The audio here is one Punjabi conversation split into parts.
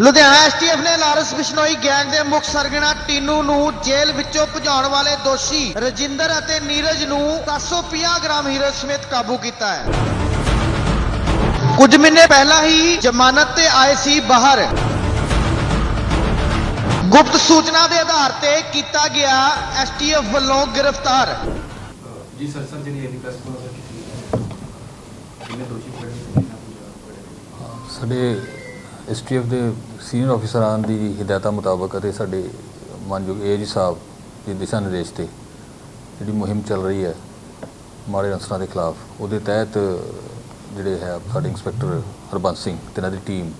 ਲੁਧਿਆਣਾ ਐਸਟੀਐਫ ਨੇ ਲਾਰੈਂਸ ਬਿਸ਼ਨੋਈ ਗੈਂਗ ਦੇ ਮੁੱਖ ਸਰਗਨਾ ਟੀਨੂ ਨੂੰ ਜੇਲ੍ਹ ਵਿੱਚੋਂ ਭਜਾਉਣ ਵਾਲੇ ਦੋਸ਼ੀ ਰਜਿੰਦਰ ਅਤੇ ਨੀਰਜ ਨੂੰ 750 ਗ੍ਰਾਮ ਹੀਰੋ ਸਮੇਤ ਕਾਬੂ ਕੀਤਾ ਹੈ। ਕੁਝ ਮਹੀਨੇ ਪਹਿਲਾਂ ਹੀ ਜ਼ਮਾਨਤ ਤੇ ਆਏ ਸੀ ਬਾਹਰ। ਗੁਪਤ ਸੂਚਨਾ ਦੇ ਆਧਾਰ ਤੇ ਕੀਤਾ ਗਿਆ ਐਸਟੀਐਫ ਵੱਲੋਂ ਗ੍ਰਿਫਤਾਰ। ਜੀ ਸਰ ਸਰ ਜਿਹੜੀ ਇਹਦੀ ਪ੍ਰੈਸ ਕਾਨਫਰੰਸ ਕੀਤੀ ਹੈ ਇਹਨੇ ਦੋਸ਼ੀ ਫੜੇ ਨੇ? ਕਿੰਨਾ ਪੂਜਾ ਸਾਡੇ ਐਸਟੀਐਫ ਦੇ ਸੀਨੀਅਰ ਅਫਸਰਾਂ ਦੀ ਹਦਾਇਤਾਂ ਮੁਤਾਬਕ ਅਤੇ ਸਾਡੇ ਮਾਨਯੋਗ ਏਜੀ ਸਾਹਿਬ ਦੇ ਦਿਸ਼ਾ ਨਿਰਦੇਸ਼ ਤੇ ਜਿਹੜੀ ਮੁਹਿੰਮ ਚੱਲ ਰਹੀ ਹੈ ਮਾੜੇ ਅਨਸਰਾਂ ਦੇ ਖਿਲਾਫ, ਉਹਦੇ ਤਹਿਤ ਜਿਹੜੇ ਹੈ ਸਾਡੇ ਇੰਸਪੈਕਟਰ ਹਰਬੰਸ ਸਿੰਘ ਤੇ ਇਹਨਾਂ ਦੀ ਟੀਮ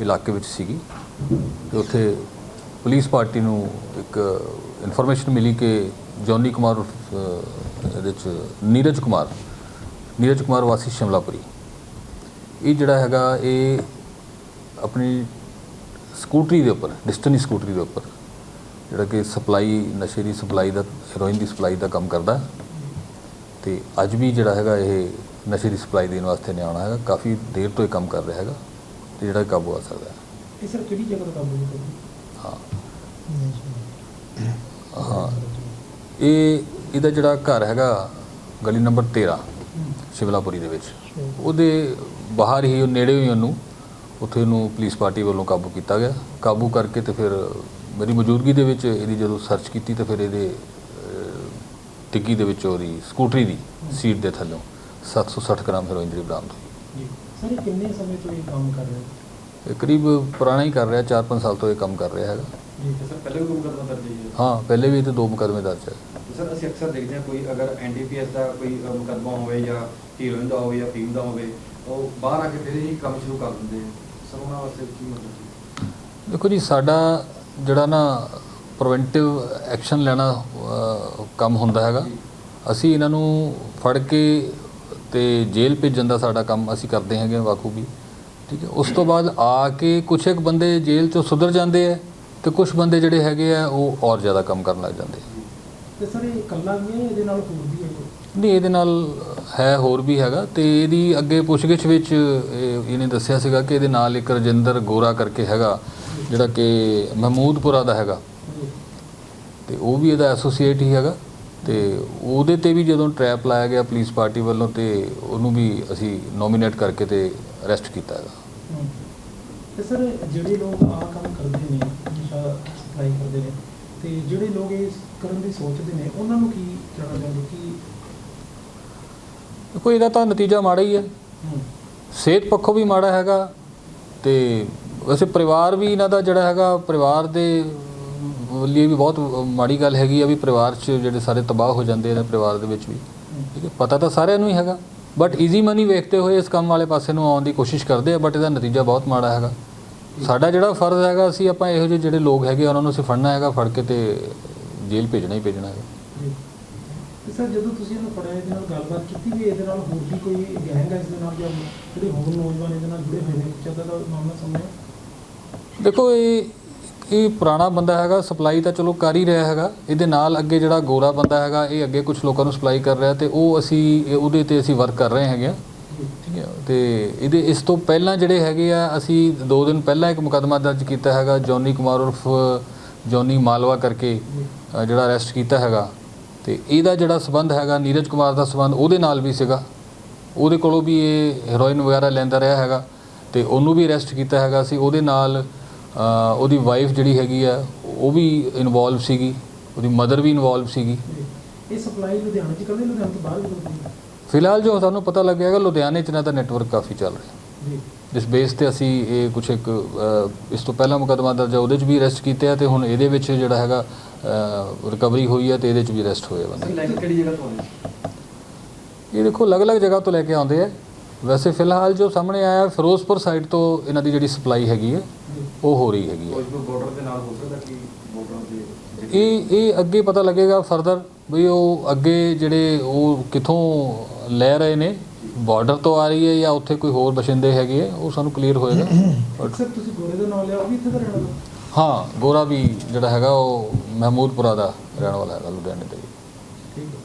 ਇਲਾਕੇ ਵਿੱਚ ਸੀਗੀ ਤੇ ਉੱਥੇ ਪੁਲਿਸ ਪਾਰਟੀ ਨੂੰ ਇੱਕ ਇਨਫੋਰਮੇਸ਼ਨ ਮਿਲੀ ਕਿ ਜੌਨੀ ਕੁਮਾਰ ਇਹਦੇ ਚ ਨੀਰਜ ਕੁਮਾਰ ਨੀਰਜ ਕੁਮਾਰ ਵਾਸੀ ਸ਼ਿਮਲਾਪੁਰੀ। ਇਹ ਜਿਹੜਾ ਹੈਗਾ, ਇਹ ਆਪਣੀ ਸਕੂਟਰੀ ਦੇ ਉੱਪਰ ਡਿਸਟਨੀ ਸਕੂਟਰੀ ਦੇ ਉੱਪਰ ਜਿਹੜਾ ਕਿ ਸਪਲਾਈ ਨਸ਼ੇ ਦੀ ਸਪਲਾਈ ਦਾ ਹੈਰੋਇਨ ਦੀ ਸਪਲਾਈ ਦਾ ਕੰਮ ਕਰਦਾ। ਤੇ ਅੱਜ ਵੀ ਜਿਹੜਾ ਹੈਗਾ ਇਹ ਨਸ਼ੇ ਦੀ ਸਪਲਾਈ ਦੇਣ ਵਾਸਤੇ ਨਹੀਂ ਆਉਣਾ ਹੈਗਾ ਕਾਫੀ ਦੇਰ ਤੋਂ ਇਹ ਕੰਮ ਕਰ ਰਿਹਾ ਹੈਗਾ ਤੇ ਜਿਹੜਾ ਕਾਬੂ ਆ ਸਕਦਾ ਹੈ। ਇਹ ਸਰ ਕਿਹੜੀ ਜਗ੍ਹਾ ਤੋਂ ਕਾਬੂ ਕੀਤਾ ਹਾਂ। ਹਾਂ। ਇਹ ਇਹਦਾ ਜਿਹੜਾ ਘਰ ਹੈਗਾ ਗਲੀ ਨੰਬਰ 13 ਸ਼ਿਵਲਾਪੁਰੀ ਦੇ ਵਿੱਚ। ਉਹਦੇ ਬਾਹਰ ਹੀ ਉਹ ਨੇੜੇ ਹੀ ਉਹਨੂੰ ਉੱਥੇ ਉਹਨੂੰ ਪੁਲਿਸ ਪਾਰਟੀ ਵੱਲੋਂ ਕਾਬੂ ਕੀਤਾ ਗਿਆ। ਕਾਬੂ ਕਰਕੇ ਤੇ ਫਿਰ ਮੇਰੀ ਮੌਜੂਦਗੀ ਦੇ ਵਿੱਚ ਇਹਦੀ ਜਦੋਂ ਸਰਚ ਕੀਤੀ ਤੇ ਫਿਰ ਇਹਦੇ ਟਿੱਕੀ ਦੇ ਵਿੱਚ ਉਹਦੀ ਸਕੂਟਰੀ ਦੀ ਸੀਟ ਦੇ ਥੱਲੋਂ 760 ਗ੍ਰਾਮ ਹੈਰੋਇਨ ਜਿਹੜੀ ਬਰਾਮਦ ਹੋਈ। ਜੀ। ਸਰ ਇਹ ਕਿੰਨੇ ਸਮੇਂ ਤੋਂ ਇਹ ਕੰਮ ਕਰ ਰਹੇ? ਹੋ? ਇਹ ਕਰੀਬ ਪੁਰਾਣਾ ਹੀ ਕਰ ਰਿਹਾ 4-5 ਸਾਲ ਤੋਂ ਇਹ ਕੰਮ ਕਰ ਰਿਹਾ ਹੈਗਾ। ਜੀ ਤੇ ਸਰ ਪਹਿਲੇ ਵੀ ਕੋਈ ਮੁਕੱਦਮਾ ਦਰਜ ਹੈ? ਹਾਂ ਪਹਿਲੇ ਵੀ ਇਹ ਤੇ ਦੋ ਮੁਕੱਦਮੇ ਦਰਜ ਹੈ। ਸਰ ਅਸੀਂ ਅਕਸਰ ਦੇਖਦੇ ਹਾਂ ਕੋਈ ਅਗਰ ਐਨਡੀਪੀਐਸ ਦਾ ਕੋਈ ਮੁਕੱਦਮਾ ਹੋਵੇ ਜਾਂ ਹੀਰੋਇਨ ਦਾ ਹੋਵੇ ਜਾਂ ਫੀਮ ਦਾ ਹੋਵੇ ਉਹ ਬਾਹਰ ਆ ਕੇ ਫਿਰ ਹੀ ਕੰਮ ਸ਼ੁਰੂ ਕਰ ਦਿੰਦੇ ਆ। ਸਰ ਉਹਨਾਂ ਵਾਸਤੇ ਕੀ ਮਤਲਬ ਦੇਖੋ ਜੀ ਸਾਡਾ ਜਿਹੜਾ ਨਾ ਪ੍ਰੀਵੈਂਟਿਵ ਐਕਸ਼ਨ ਲੈਣਾ ਕੰਮ ਹੁੰਦਾ ਹੈਗਾ। ਅਸੀਂ ਇਹਨਾਂ ਨੂੰ ਫੜ ਕੇ ਤੇ ਜੇਲ੍ਹ ਭੇਜਣ ਦਾ ਸਾਡਾ ਕੰਮ ਅਸੀਂ ਕਰਦੇ ਹੈਗੇ ਬਾਖੂਬੀ। ਠੀਕ ਹੈ ਉਸ ਤੋਂ ਬਾਅਦ ਆ ਕੇ ਕੁਛ ਇੱਕ ਬੰਦੇ ਜੇਲ੍ਹ ਚੋਂ ਸੁਧਰ ਜਾਂਦੇ ਆ ਤੇ ਕੁਝ ਬੰਦੇ ਜਿਹੜੇ ਹੈਗੇ ਆ ਉਹ ਔਰ ਜ਼ਿਆਦਾ ਕੰਮ ਕਰਨ ਲੱਗ ਜਾਂਦੇ ਆ। ਤੇ ਸਰ ਇਹ ਇਕੱਲਾ ਵੀ ਹੈ ਇਹਦੇ ਨਾਲ ਹੋਰ ਵੀ ਹੈ? ਨਹੀਂ ਇਹਦੇ ਨਾਲ ਹੈ, ਹੋਰ ਵੀ ਹੈਗਾ ਤੇ ਇਹਦੀ ਅੱਗੇ ਪੁੱਛਗਿੱਛ ਵਿੱਚ, ਇਹ- ਇਹਨੇ ਦੱਸਿਆ ਸੀਗਾ ਕਿ ਇਹਦੇ ਨਾਲ ਇੱਕ ਰਜਿੰਦਰ ਗੋਰਾ ਕਰਕੇ ਹੈਗਾ, ਜਿਹੜਾ ਕਿ ਮਹਿਮੂਦਪੁਰਾ ਦਾ ਹੈਗਾ। ਜੀ ਤੇ ਉਹ ਵੀ ਇਹਦਾ ਐਸੋਸੀਏਟ ਹੀ ਹੈਗਾ ਤੇ ਉਹਦੇ ਤੇ ਵੀ ਜਦੋਂ ਟਰੈਪ ਲਾਇਆ ਗਿਆ ਪੁਲਿਸ ਪਾਰਟੀ ਵੱਲੋਂ ਤੇ ਉਹਨੂੰ ਵੀ ਅਸੀਂ ਨੋਮੀਨੇਟ ਕਰਕੇ ਤੇ ਅਰੈਸਟ ਕੀਤਾ ਹੈਗਾ। ਤੇ ਸਰ, ਜਿਹੜੇ ਲੋਕ ਆਹ ਕੰਮ ਕਰਦੇ ਨੇ ਸਪਲਾਈ ਕਰਦੇ ਨੇ, ਤੇ ਜਿਹੜੇ ਲੋਕ ਇਹ ਕਰਨ ਦੀ ਸੋਚਦੇ ਨੇ, ਉਹਨਾਂ ਨੂੰ ਕੀ ਕਹਿਣਾ ਚਾਹੁੰਦੇ ਕਿ ਦੇਖੋ ਇਹਦਾ ਤਾਂ ਨਤੀਜਾ ਮਾੜਾ ਹੀ ਹੈ। ਸਿਹਤ ਪੱਖੋਂ ਵੀ ਮਾੜਾ ਹੈਗਾ ਤੇ ਵੈਸੇ ਪਰਿਵਾਰ ਵੀ ਇਹਨਾਂ ਦਾ ਜਿਹੜਾ ਹੈਗਾ ਪਰਿਵਾਰ ਦੇ ਲਈ ਵੀ ਬਹੁਤ ਮਾੜੀ ਗੱਲ ਹੈਗੀ ਆ ਵੀ ਪਰਿਵਾਰ 'ਚ ਜਿਹੜੇ ਸਾਰੇ ਤਬਾਹ ਹੋ ਜਾਂਦੇ ਨੇ ਪਰਿਵਾਰ ਦੇ ਵਿੱਚ ਵੀ। ਠੀਕ ਹੈ ਪਤਾ ਤਾਂ ਸਾਰਿਆਂ ਨੂੰ ਹੀ ਹੈਗਾ। ਬਟ ਈਜ਼ੀ ਮਨੀ ਵੇਖਦੇ ਹੋਏ ਇਸ ਕੰਮ ਵਾਲੇ ਪਾਸੇ ਨੂੰ ਆਉਣ ਦੀ ਕੋਸ਼ਿਸ਼ ਕਰਦੇ ਆ ਬਟ ਇਹਦਾ ਨਤੀਜਾ ਬਹੁਤ ਮਾੜਾ ਹੈਗਾ। ਸਾਡਾ ਜਿਹੜਾ ਫਰਜ਼ ਹੈਗਾ ਅਸੀਂ ਆਪਾਂ ਇਹੋ ਜਿਹੇ ਜਿਹੜੇ ਲੋਕ ਹੈਗੇ ਉਹਨਾਂ ਨੂੰ ਅਸੀਂ ਫੜਨਾ ਹੈਗਾ ਫੜ ਕੇ ਤੇ ਜੇਲ੍ਹ ਭੇਜਣਾ ਹੀ ਭੇਜਣਾ ਹੈਗਾ। ਸਰ, ਜਦੋਂ ਤੁਸੀਂ ਇਹਨੂੰ ਫੜਿਆ, ਇਹਦੇ ਨਾਲ ਗੱਲਬਾਤ ਕੀਤੀ ਵੀ ਇਹਦੇ ਨਾਲ ਹੋਰ ਵੀ ਕੋਈ ਗੈਂਗ ਹੈ ਇਸ ਦੇ ਨਾਲ ਜਾਂ ਜਿਹੜੇ ਹੋਰ ਨੌਜਵਾਨ ਇਹਦੇ ਨਾਲ ਜੁੜੇ ਹੋਏ ਨੇ? ਕੁਛ ਦਾ ਮਾਮਲਾ ਸਾਹਮਣੇ ਦੇਖੋ, ਇਹ ਇਹ ਪੁਰਾਣਾ ਬੰਦਾ ਹੈਗਾ ਸਪਲਾਈ ਤਾਂ ਚਲੋ ਕਰ ਹੀ ਰਿਹਾ ਹੈਗਾ। ਇਹਦੇ ਨਾਲ ਅੱਗੇ ਜਿਹੜਾ ਗੋਰਾ ਬੰਦਾ ਹੈਗਾ, ਇਹ ਅੱਗੇ ਕੁਝ ਲੋਕਾਂ ਨੂੰ ਸਪਲਾਈ ਕਰ ਰਿਹਾ ਤੇ ਉਹ ਅਸੀਂ ਉਹਦੇ ਤੇ ਅਸੀਂ ਵਰਕ ਕਰ ਰਹੇ ਹੈਗੇ ਆ। ਠੀਕ ਹੈ, ਤੇ ਇਹਦੇ ਇਸ ਤੋਂ ਪਹਿਲਾਂ ਜਿਹੜੇ ਹੈਗੇ ਆ, ਅਸੀਂ 2 ਦਿਨ ਪਹਿਲਾਂ ਇੱਕ ਮੁਕੱਦਮਾ ਦਰਜ ਕੀਤਾ ਹੈਗਾ, ਜੌਨੀ ਕੁਮਾਰ ਉਰਫ ਜੌਨੀ ਮਾਲਵਾ ਕਰਕੇ ਜਿਹੜਾ ਅਰੈਸਟ ਕੀਤਾ ਹੈਗਾ। ਤੇ ਇਹਦਾ ਜਿਹੜਾ ਸਬੰਧ ਹੈਗਾ ਨੀਰਜ ਕੁਮਾਰ ਦਾ ਸਬੰਧ ਉਹਦੇ ਨਾਲ ਵੀ ਸੀਗਾ। ਉਹਦੇ ਕੋਲੋਂ ਵੀ ਇਹ ਹੈਰੋਇਨ ਵਗੈਰਾ ਲੈਂਦਾ ਰਿਹਾ ਹੈਗਾ ਤੇ ਉਹਨੂੰ ਵੀ ਅਰੈਸਟ ਕੀਤਾ ਹੈਗਾ ਸੀ। ਉਹਦੇ ਨਾਲ ਉਹਦੀ ਵਾਈਫ ਜਿਹੜੀ ਹੈਗੀ ਆ ਉਹ ਵੀ ਇਨਵੋਲਵ ਸੀਗੀ। ਉਹਦੀ ਮਦਰ ਵੀ ਇਨਵੋਲਵ ਸੀਗੀ। ਇਹ ਸਪਲਾਈ ਲੁਧਿਆਣਾ ਚ ਕਰਦੇ ਲੁਧਿਆਣਾ ਤੋਂ ਬਾਹਰ ਵੀ ਕਰਦੇ ਨੇ? ਫਿਲਹਾਲ ਜੋ ਸਾਨੂੰ ਪਤਾ ਲੱਗਿਆ ਹੈਗਾ ਲੁਧਿਆਣੇ 'ਚ ਇਹਨਾਂ ਦਾ ਨੈਟਵਰਕ ਕਾਫੀ ਚੱਲ ਰਿਹਾ। ਜੀ। ਜਿਸ ਬੇਸ ਤੇ ਅਸੀਂ ਇਹ ਕੁਛ ਇੱਕ ਇਸ ਤੋਂ ਪਹਿਲਾਂ ਮੁਕੱਦਮਾ ਦਰਜ ਉਹਦੇ 'ਚ ਵੀ ਅਰੈਸਟ ਕੀਤੇ ਆ ਤੇ ਹੁਣ ਇਹਦੇ ਵਿੱਚ ਜਿਹੜਾ ਹੈਗਾ ਰਿਕਵਰੀ ਹੋਈ ਹੈ ਤੇ ਇਹਦੇ 'ਚ ਵੀ ਅਰੈਸਟ ਹੋਏ ਬੰਦੇ। ਕਿਹੜੀ ਜਗ੍ਹਾ ਤੋਂ ਆਏ? ਇਹ ਦੇਖੋ ਅਲੱਗ-ਅਲੱਗ ਜਗ੍ਹਾ ਤੋਂ ਲੈ ਕੇ ਆਉਂਦੇ ਆ। ਵੈਸੇ ਫਿਲਹਾਲ ਜੋ ਸਾਹਮਣੇ ਆਇਆ ਫਿਰੋਜ਼ਪੁਰ ਸਾਈਡ ਤੋਂ ਇਹਨਾਂ ਦੀ ਜਿਹੜੀ ਸਪਲਾਈ ਹੈਗੀ ਹੈ ਉਹ ਹੋ ਰਹੀ ਹੈਗੀ ਹੈ ਕੋਈ ਬਾਰਡਰ ਦੇ ਨਾਲ ਹੋ ਸਕਦਾ ਕਿ ਬਾਰਡਰ ਦੇ ਇਹ ਇਹ ਅੱਗੇ ਪਤਾ ਲੱਗੇਗਾ ਫਰਦਰ ਵੀ ਉਹ ਅੱਗੇ ਜਿਹੜੇ ਉਹ ਕਿੱਥੋਂ ਲੈ ਰਹੇ ਨੇ ਬਾਰਡਰ ਤੋਂ ਆ ਰਹੀ ਹੈ ਜਾਂ ਉੱਥੇ ਕੋਈ ਹੋਰ ਬਸ਼ਿੰਦੇ ਹੈਗੇ ਆ ਉਹ ਸਾਨੂੰ ਕਲੀਅਰ ਹੋਏਗਾ। ਸਰ ਤੁਸੀਂ ਗੋਰੇ ਦਾ ਨਾਮ ਲਿਆ ਉਹ ਵੀ ਇੱਥੇ ਦਾ ਰਹਿਣ ਵਾਲਾ? ਹਾਂ ਗੋਰਾ ਵੀ ਜਿਹੜਾ ਹੈਗਾ ਉਹ ਮਹਿਮੂਦਪੁਰਾ ਦਾ ਰਹਿਣ ਵਾਲਾ ਹੈਗਾ ਲੁਧਿਆਣੇ ਦਾ ਜੀ